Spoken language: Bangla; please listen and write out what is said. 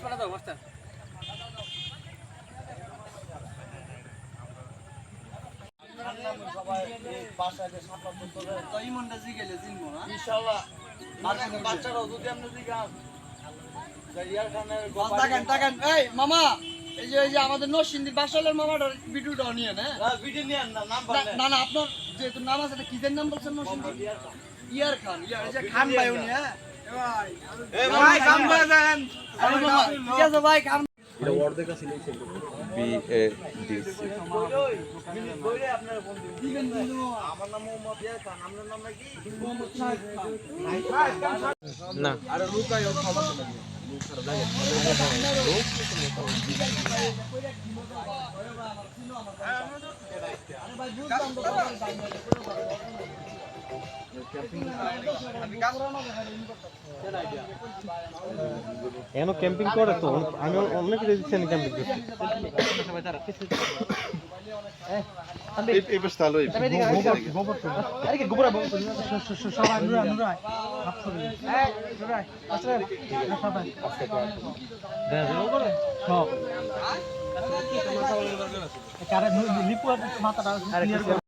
দাও মাস্টার বাচ্চারাও যদি আপনি এই মামা এই যে এই যে আমাদের নরসিংদীর বাসালের মামাটার ভিডিওটা নিয়ে না না না না না আপনার যেহেতু নাম আছে নাম বলছেন নরসিংদী? ইয়ার খান ইয়ার যে খান ভাই উনি হ্যাঁ? এ ভাই কাম করে ঠিক আছে ভাই নাকি না খাবার এখনও ক্যাম্পিং করে তো আমি অনেক দেখছি ক্যাম্পিং করতে এই